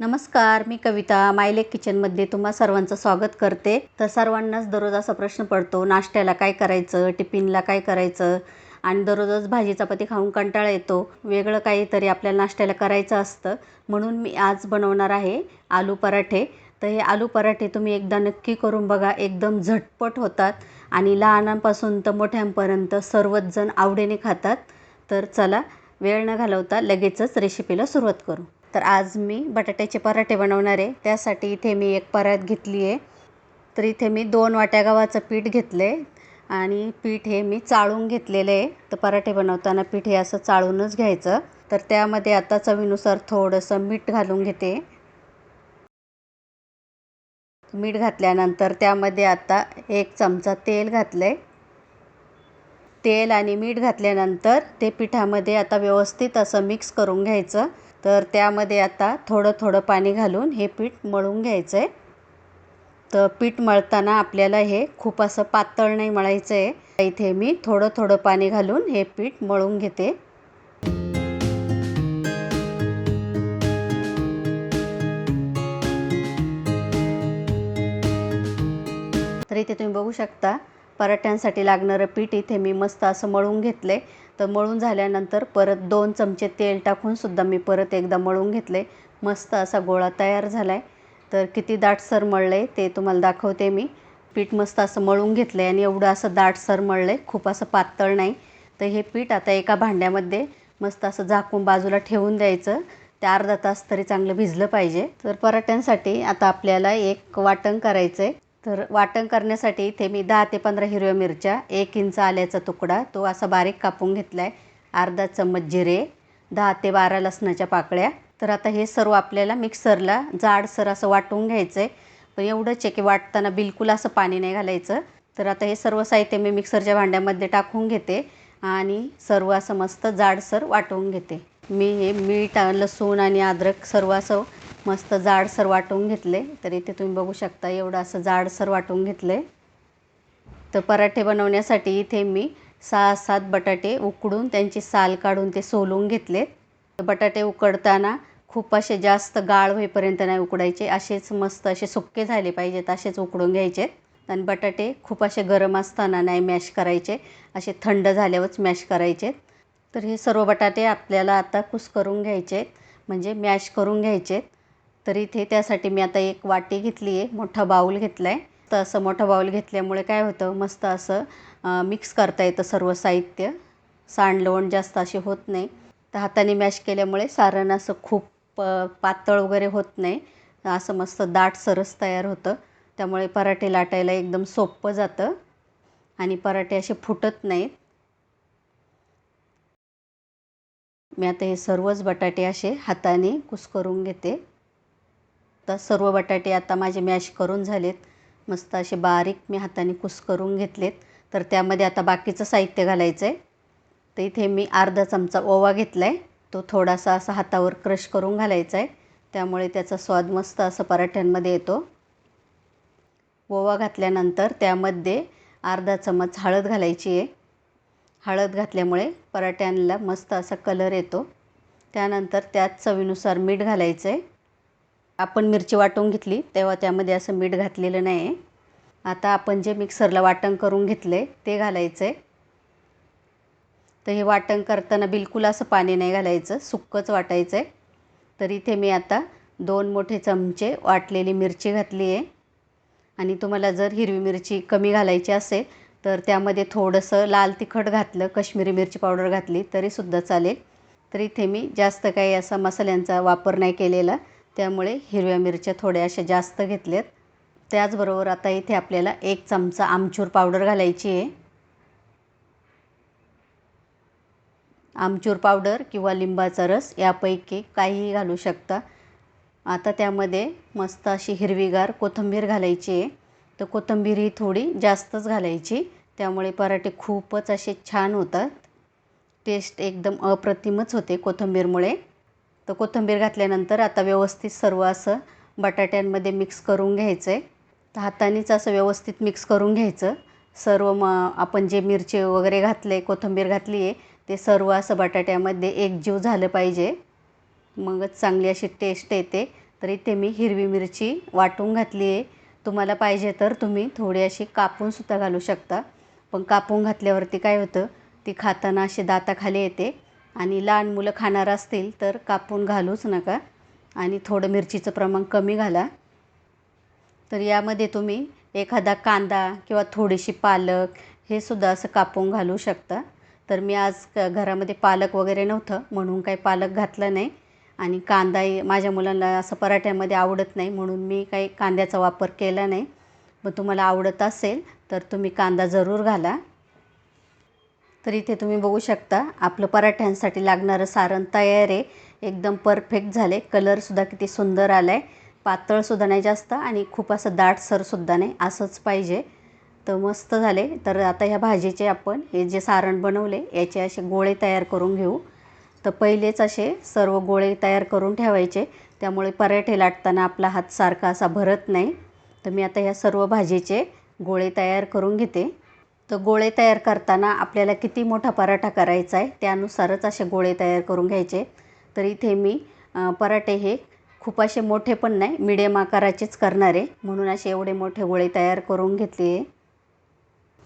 नमस्कार मी कविता. मायलेक किचनमध्ये तुम्हा सर्वांचं स्वागत करते. तर सर्वांनाच दररोज असा प्रश्न पडतो नाश्त्याला काय करायचं टिफिनला काय करायचं? आणि दररोजच भाजी चपाती खाऊन कंटाळा येतो. वेगळं काहीतरी आपल्याला नाश्त्याला करायचं असतं. म्हणून मी आज बनवणार आहे आलू पराठे. तर हे आलू पराठे तुम्ही एकदा नक्की करून बघा एकदम झटपट होतात. आणि लहानांपासून तर मोठ्यांपर्यंत सर्वच जण आवडीने खातात. तर चला वेळ न घालवता लगेचच रेसिपीला सुरुवात करू. तर आज मी बटाट्याचे पराठे बनवणार आहे. त्यासाठी इथे मी एक परात घेतली आहे. तर इथे मी दोन वाट्या गव्हाचं पीठ घेतलं आहे आणि पीठ हे मी चाळून घेतलेलं आहे. तर पराठे बनवताना पीठ हे असं चाळूनच घ्यायचं. तर त्यामध्ये आता चवीनुसार थोडंसं मीठ घालून घेते. मीठ घातल्यानंतर त्यामध्ये आता एक चमचा तेल घातलं आहे तेल आणि मीठ घातल्यानंतर ते पिठामध्ये आता व्यवस्थित असं मिक्स करून घ्यायचं. तर त्यामध्ये आता थोडं थोडं पाणी घालून हे पीठ मळून घ्यायचं आहे तर पीठ मळताना आपल्याला हे खूप असं पातळ नाही मळायचं आहे इथे मी थोडं थोडं पाणी घालून हे पीठ मळून घेते. तर इथे तुम्ही बघू शकता पराठ्यांसाठी लागणारं पीठ इथे मी मस्त असं मळून घेतलं आहे तर मळून झाल्यानंतर परत दोन चमचे तेल टाकूनसुद्धा मी परत एकदा मळून घेतले. मस्त असा गोळा तयार झाला आहे तर किती दाटसर मळलं आहे ते तुम्हाला दाखवते मी. पीठ मस्त असं मळून घेतलं आहे आणि एवढं असं दाटसर मळलं आहे खूप असं पातळ नाही. तर हे पीठ आता एका भांड्यामध्ये मस्त असं झाकून बाजूला ठेवून द्यायचं. ते अर्धा तास तरी चांगलं भिजलं पाहिजे. तर पराठ्यांसाठी आता आपल्याला एक वाटण करायचं आहे तर वाटण करण्यासाठी इथे मी दहा ते पंधरा हिरव्या मिरच्या एक इंच आल्याचा तुकडा तो असा बारीक कापून घेतला आहे अर्धा चम्मच जिरे दहा ते बारा लसणाच्या पाकळ्या. तर आता हे सर्व आपल्याला मिक्सरला जाडसर असं वाटून घ्यायचं आहे पण एवढंच आहे की वाटताना बिलकुल असं पाणी नाही घालायचं. तर आता हे सर्व साहित्य मी मिक्सरच्या भांड्यामध्ये टाकून घेते आणि सर्व असं मस्त जाडसर वाटवून घेते. मी हे मीठ लसूण आणि अद्रक सर्व असं मस्त जाडसर वाटून घेतले. तर इथे तुम्ही बघू शकता एवढं असं जाडसर वाटून घेतले तर पराठे बनवण्यासाठी इथे मी सहा सात बटाटे उकडून त्यांची साल काढून ते सोलून घेतले. बटाटे उकडताना खूप असे जास्त गाळ होईपर्यंत नाही उकडायचे. असेच मस्त असे सुक्के झाले पाहिजेत असेच उकडून घ्यायचे. आणि बटाटे खूप असे गरम असताना नाही मॅश करायचे. असे थंड झाल्यावरच मॅश करायचे. तर हे सर्व बटाटे आपल्याला आता कुस करून घ्यायचे. म्हणजे मॅश करून घ्यायचे. तर इथे त्यासाठी मी आता एक वाटी घेतली आहे मोठा बाऊल घेतला आहे तर असं मोठा बाऊल घेतल्यामुळे काय होतं मस्त असं मिक्स करता येतं सर्व साहित्य. सांडलवण जास्त असे होत नाही. तर हाताने मॅश केल्यामुळे सारण असं खूप पातळ वगैरे होत नाही. असं मस्त दाट सरस तयार होतं. त्यामुळे पराठे लाटायला एकदम सोपं जातं आणि पराठे असे फुटत नाहीत. मी आता हे सर्वच बटाटे असे हाताने कुस्करून घेते. तर सर्व बटाटे आता माझे मॅश करून झालेत. मस्त असे बारीक मी हाताने कुस्करून घेतलेत. तर त्यामध्ये आता बाकीचं साहित्य घालायचं आहे तर इथे मी अर्धा चमचा ओवा घेतला आहे तो थोडासा असा हातावर क्रश करून घालायचा आहे त्यामुळे त्याचा स्वाद मस्त असं पराठ्यांमध्ये येतो. ओवा घातल्यानंतर त्यामध्ये अर्धा चमच हळद घालायची आहे हळद घातल्यामुळे पराठ्यांना मस्त असा कलर येतो. त्यानंतर त्यात चवीनुसार मीठ घालायचं आहे आपण मिरची वाटून घेतली तेव्हा त्यामध्ये असं मीठ घातलेलं नाही आहे आता आपण जे मिक्सरला वाटण करून घेतले ते घालायचं आहे तर हे वाटण करताना बिलकुल असं पाणी नाही घालायचं सुक्कंच वाटायचं आहे तर इथे मी आता दोन मोठे चमचे वाटलेली मिरची घातली आहे. आणि तुम्हाला जर हिरवी मिरची कमी घालायची असेल तर त्यामध्ये थोडंसं लाल तिखट घातलं कश्मीरी मिरची पावडर घातली तरीसुद्धा चालेल. तर इथे मी जास्त काही असा मसाल्यांचा वापर नाही केलेला. त्यामुळे हिरव्या मिरच्या थोड्या अशा जास्त घेतल्यात त्याचबरोबर आता इथे आपल्याला एक चमचा आमचूर पावडर घालायची आहे. आमचूर पावडर किंवा लिंबाचा रस यापैकी काहीही घालू शकता. आता त्यामध्ये मस्त अशी हिरवीगार कोथिंबीर घालायची आहे. तर कोथिंबीर ही थोडी जास्तच घालायची. त्यामुळे पराठे खूपच असे छान होतात. टेस्ट एकदम अप्रतिमच होते कोथिंबीरमुळे. तर कोथिंबीर घातल्यानंतर आता व्यवस्थित सर्व असं बटाट्यांमध्ये मिक्स करून घ्यायचं आहे तर हातानेच असं व्यवस्थित मिक्स करून घ्यायचं. सर्व म आपण जे मिरची वगैरे घातले कोथिंबीर घातली आहे ते सर्व असं बटाट्यामध्ये एकजीव झालं पाहिजे. मगच चांगली अशी टेस्ट येते. तर इथे मी हिरवी मिरची वाटून घातली आहे. तुम्हाला पाहिजे तर तुम्ही थोडी अशी कापूनसुद्धा घालू शकता. पण कापून घातल्यावरती काय होतं ती खाताना अशी दाताखाली येते. आणि लहान मुलं खाणार असतील तर कापून घालूच नका. आणि थोडं मिरचीचं प्रमाण कमी घाला. तर यामध्ये तुम्ही एखादा कांदा किंवा थोडीशी पालक हे सुद्धा असं कापून घालू शकता. तर मी आज क घरामध्ये पालक वगैरे नव्हतं म्हणून काही पालक घातलं नाही. आणि कांदाही माझ्या मुलांना असं पराठ्यामध्ये आवडत नाही म्हणून मी काही कांद्याचा वापर केला नाही. मग तुम्हाला आवडत असेल तर तुम्ही कांदा जरूर घाला. तर इथे तुम्ही बघू शकता आपलं पराठ्यांसाठी लागणारं सारण तयार आहे. एकदम परफेक्ट झाले कलरसुद्धा किती सुंदर आला आहे पातळसुद्धा नाही जास्त आणि खूप असं दाटसरसुद्धा नाही. असंच पाहिजे. तर मस्त झाले तर आता ह्या भाजीचे आपण हे जे सारण बनवले याचे असे गोळे तयार करून घेऊ. तर पहिलेच असे सर्व गोळे तयार करून ठेवायचे. त्यामुळे पराठे लाटताना आपला हात सारखा असा भरत नाही. तर मी आता ह्या सर्व भाजीचे गोळे तयार करून घेते. तर गोळे तयार करताना आपल्याला किती मोठा पराठा करायचा आहे त्यानुसारच असे गोळे तयार करून घ्यायचे. तर इथे मी पराठे हे खूप असे मोठे पण नाही मिडियम आकाराचेच करणार आहे. म्हणून असे एवढे मोठे गोळे तयार करून घेतले आहे.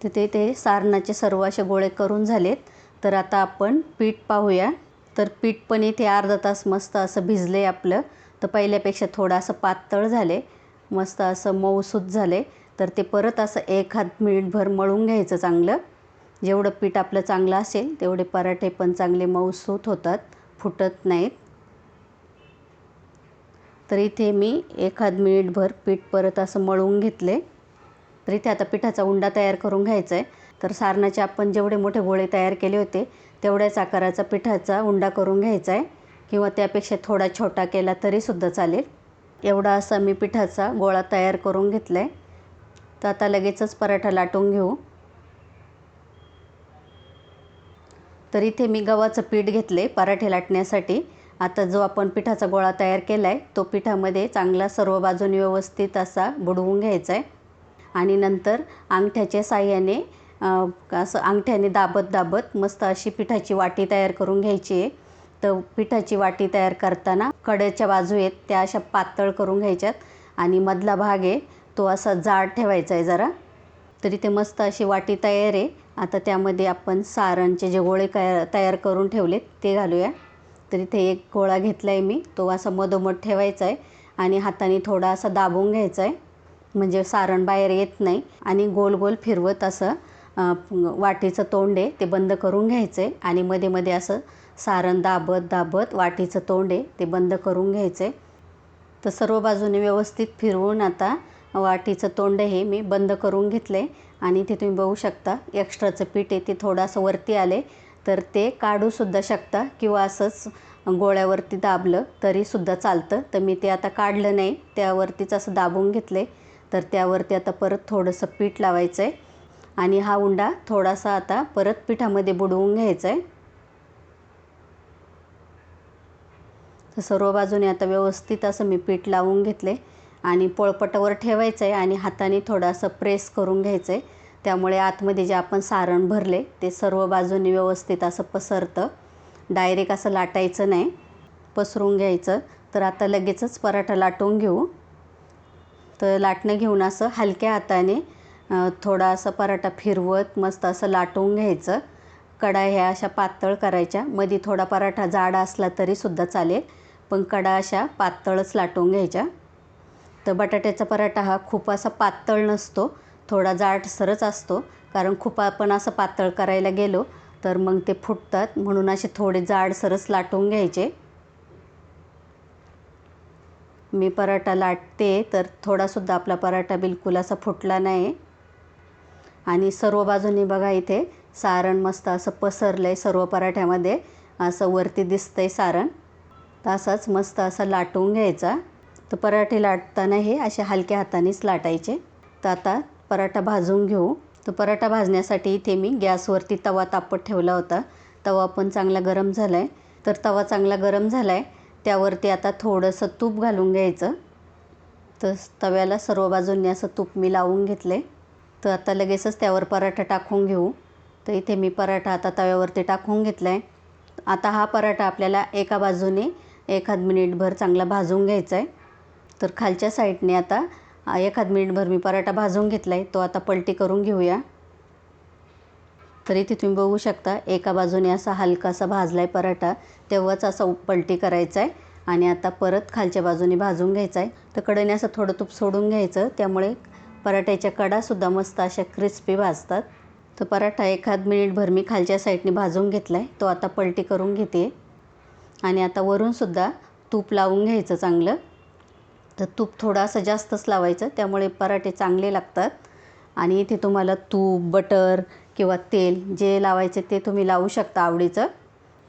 तिथे ते सारणाचे सर्व असे गोळे करून झालेत. तर आता आपण पीठ पाहूया. तर पीठ पण इथे अर्धा तास मस्त असं भिजलं आहे आपलं. तर पहिल्यापेक्षा थोडं असं पातळ झाले मस्त असं मऊसूत झाले तर ते परत असं एक हात मिनिटभर मळून घ्यायचं चांगलं. जेवढं पीठ आपलं चांगलं असेल तेवढे पराठे पण चांगले मऊसूत होतात फुटत नाहीत. तर इथे मी एखाद मिनिटभर पीठ परत असं मळून घेतले. तर इथे आता पिठाचा उंडा तयार करून घ्यायचा आहे. तर सारणाचे आपण जेवढे मोठे गोळे तयार केले होते तेवढ्याच आकाराचा पिठाचा उंडा करून घ्यायचा आहे. किंवा त्यापेक्षा थोडा छोटा केला तरीसुद्धा चालेल. एवढा असा मी पिठाचा गोळा तयार करून घेतला आहे तर आता लगेचच पराठा लाटून घेऊ. तर इथे मी गव्हाचं पीठ घेतले पराठे लाटण्यासाठी. आता जो आपण पिठाचा गोळा तयार केला आहे तो पिठामध्ये चांगला सर्व बाजूने व्यवस्थित असा बुडवून घ्यायचा आहे आणि नंतर अंगठ्याच्या साह्याने असं अंगठ्याने दाबत दाबत मस्त अशी पिठाची वाटी तयार करून घ्यायची आहे. तर पिठाची वाटी तयार करताना कडेच्या बाजू आहेत त्या अशा पातळ करून घ्यायच्यात आणि मधला भाग आहे तो असा जाड ठेवायचा आहे जरा. तरी ते मस्त अशी वाटी तयार आहे. आता त्यामध्ये आपण सारणचे जे गोळे काय तयार करून ठेवलेत ते घालूया. तर इथे एक गोळा घेतला आहे मी तो असा मधोमध ठेवायचा आहे आणि हाताने थोडा असा दाबून घ्यायचा आहे. म्हणजे सारण बाहेर येत नाही आणि गोल गोल फिरवत असं वाटीचं तोंड आहे ते बंद करून घ्यायचं आहे आणि मध्ये मध्ये असं सारण दाबत दाबत वाटीचं तोंड आहे ते बंद करून घ्यायचं. आहे तर सर्व बाजूने व्यवस्थित फिरवून आता वाटीचं तोंड हे मी बंद करून घेतलं. आहे आणि ते तुम्ही बघू शकता एक्स्ट्राचं पीठ आहे ते थोडंसं वरती आले. तर ते काढूसुद्धा शकता किंवा असंच गोळ्यावरती दाबलं तरीसुद्धा चालतं. तर मी ते आता काढलं नाही त्यावरतीच असं दाबून घेतले. तर त्यावरती आता परत थोडंसं पीठ लावायचं आहे आणि हा उंडा थोडासा आता परत पिठामध्ये बुडवून घ्यायचा आहे तर सर्व बाजूने आता व्यवस्थित असं मी पीठ लावून घेतले आणि पोळपटावर ठेवायचं आहे आणि हाताने थोडंसं प्रेस करून घ्यायचं आहे त्यामुळे आतमध्ये जे आपण सारण भरले ते सर्व बाजूने व्यवस्थित असं पसरतं. डायरेक्ट असं लाटायचं नाही. पसरून घ्यायचं. तर आता लगेचच पराठा लाटून घेऊ. तर लाटणं घेऊन असं हलक्या हाताने थोडा असा पराठा फिरवत मस्त असं लाटून घ्यायचं. कडा ह्या अशा पातळ करायच्या. मध्ये थोडा पराठा जाड असला तरीसुद्धा चालेल. पण कडा अशा पातळच लाटून घ्यायच्या. तर बटाट्याचा पराठा हा खूप असा पातळ नसतो थोडा जाडसरच असतो. कारण खूप आपण असं पातळ करायला गेलो तर मग ते फुटतात. म्हणून असे थोडे जाडसरच लाटून घ्यायचे. मी पराठा लाटते तर थोडासुद्धा आपला पराठा बिलकुल असा फुटला नाही आणि सर्व बाजूनी बघा इथे सारण मस्त असं पसरलं आहे सर्व पराठ्यामध्ये. असं वरती दिसतं आहे सारण. तर मस्त असा लाटून घ्यायचा. तर पराठे लाटताना हे असे हलक्या हातानेच लाटायचे. तर आता पराठा भाजून घेऊ. तर पराठा भाजण्यासाठी इथे मी गॅसवरती तवा तापत ठेवला होता. तवा पण चांगला गरम झाला आहे तर तवा चांगला गरम झाला आहे त्यावरती आता थोडंसं तूप घालून घ्यायचं. तर तव्याला सर्व बाजूंनी असं तूप मी लावून घेतले तर आता लगेचच त्यावर पराठा टाकून घेऊ. तर इथे मी पराठा आता तव्यावरती टाकून घेतला आहे आता हा पराठा आपल्याला एका बाजूने एखाद मिनिटभर चांगला भाजून घ्यायचा आहे तर खालच्या साईडने आता एखाद मिनिटभर मी पराठा भाजून घेतला आहे तो आता पलटी करून घेऊया. तर इथे तुम्ही बघू शकता एका बाजूने असा हलकासा भाजला आहे पराठा तेव्हाच असा उप- पलटी करायचा आहे आणि आता परत खालच्या बाजूने भाजून घ्यायचा आहे तर कडेने असं थोडं तूप सोडून घ्यायचं त्यामुळे पराठ्याच्या कडासुद्धा मस्त अशा क्रिस्पी भाजतात. तर पराठा एखाद मिनिटभर मी खालच्या साईडने भाजून घेतला आहे तो आता पलटी करून घेते. आणि आता वरूनसुद्धा तूप लावून घ्यायचं चांगलं. तर तूप थोडं असं जास्तच लावायचं त्यामुळे पराठे चांगले लागतात. आणि इथे तुम्हाला तूप बटर किंवा तेल जे लावायचे ते तुम्ही लावू शकता आवडीचं.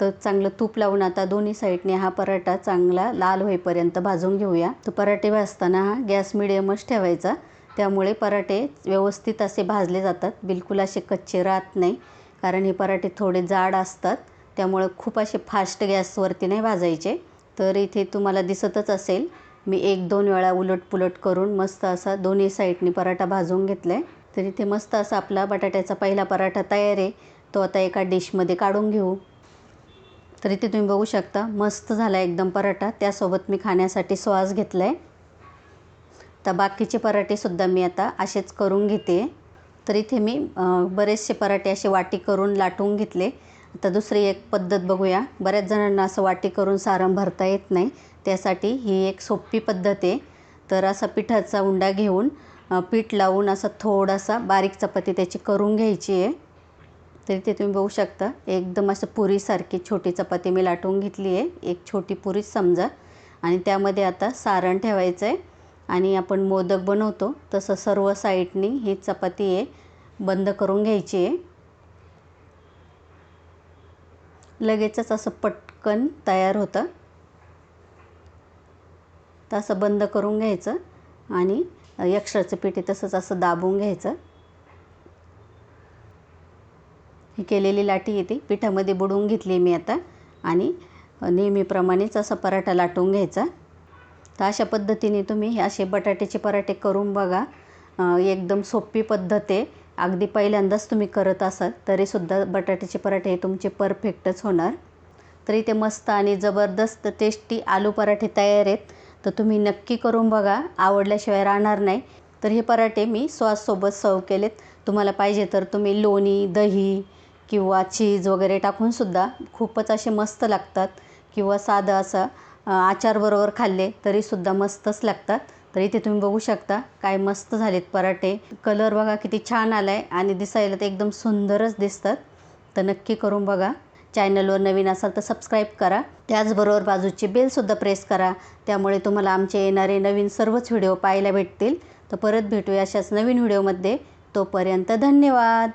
तर चांगलं तूप लावून आता दोन्ही साईडने हा पराठा चांगला लाल होईपर्यंत भाजून घेऊया. तर पराठे भाजताना हा गॅस मिडियमच ठेवायचा. त्यामुळे पराठे व्यवस्थित असे भाजले जातात. बिलकुल असे कच्चे राहत नाही कारण हे पराठे थोडे जाड असतात. त्यामुळं खूप असे फास्ट गॅसवरती नाही भाजायचे. तर इथे तुम्हाला दिसतच असेल मी एक दोन वेळा उलटपुलट करून मस्त असा दोन्ही साईडनी पराठा भाजून घेतला आहे तर इथे मस्त असा आपला बटाट्याचा पहिला पराठा तयार आहे. तो आता एका डिशमध्ये काढून घेऊ. तर इथे तुम्ही बघू शकता मस्त झाला एकदम पराठा. त्यासोबत मी खाण्यासाठी सॉस घेतला आहे तर बाकीचे पराठेसुद्धा मी आता असेच करून घेते. तर इथे मी बरेचसे पराठे असे वाटी करून लाटून घेतले. आता दुसरी एक पद्धत बघूया. बऱ्याच जणांना असं वाटी करून सारण भरता येत नाही. त्यासाठी ही एक सोपी पद्धत आहे. तर असा पिठाचा उंडा घेऊन पीठ लावून असा थोडासा बारीक चपाती त्याची करून घ्यायची आहे. तर ते तुम्ही बघू शकता. एकदम असं पुरीसारखी छोटी चपाती मी लाटून घेतली आहे. एक छोटी पुरीच समजा. आणि त्यामध्ये आता सारण ठेवायचं आहे आणि आपण मोदक बनवतो. तसं सर्व साईडनी ही चपाती आहे बंद करून घ्यायची आहे. लगेचच असं पटकन तयार होतं. तर असं बंद करून घ्यायचं आणि एक्स्ट्राचं पीठ तसंच असं दाबून घ्यायचं. ही केलेली लाटी येते. पिठामध्ये बुडवून घेतली मी आता आणि नेहमीप्रमाणेच असा पराठा लाटून घ्यायचा. तर अशा पद्धतीने तुम्ही हे असे बटाट्याचे पराठे करून बघा. एकदम सोपी पद्धत आहे. अगदी पहिल्यांदाच तुम्ही करत असाल तरीसुद्धा बटाट्याचे पराठे हे तुमचे परफेक्टच होणार. तर इथे मस्त आणि जबरदस्त टेस्टी आलू पराठे तयार आहेत. तर तुम्ही नक्की करून बघा आवडल्याशिवाय राहणार नाही. तर हे पराठे मी सॉससोबत सर्व केलेत. तुम्हाला पाहिजे तर तुम्ही लोणी दही किंवा चीज वगैरे टाकूनसुद्धा खूपच असे मस्त लागतात. किंवा साधं असं आचारबरोबर खाल्ले तरीसुद्धा मस्तच लागतात. तर इथे तुम्ही बघू शकता काय मस्त झालेत पराठे. कलर बघा किती छान आला आहे आणि दिसायला तर एकदम सुंदरच दिसतात. तर नक्की करून बघा. चॅनलवर नवीन असाल तर सबस्क्राईब करा. त्याचबरोबर बाजूची बेलसुद्धा प्रेस करा. त्यामुळे तुम्हाला आमचे येणारे नवीन सर्वच व्हिडिओ पाहायला भेटतील. तर परत भेटूया अशाच नवीन व्हिडिओमध्ये तोपर्यंत धन्यवाद!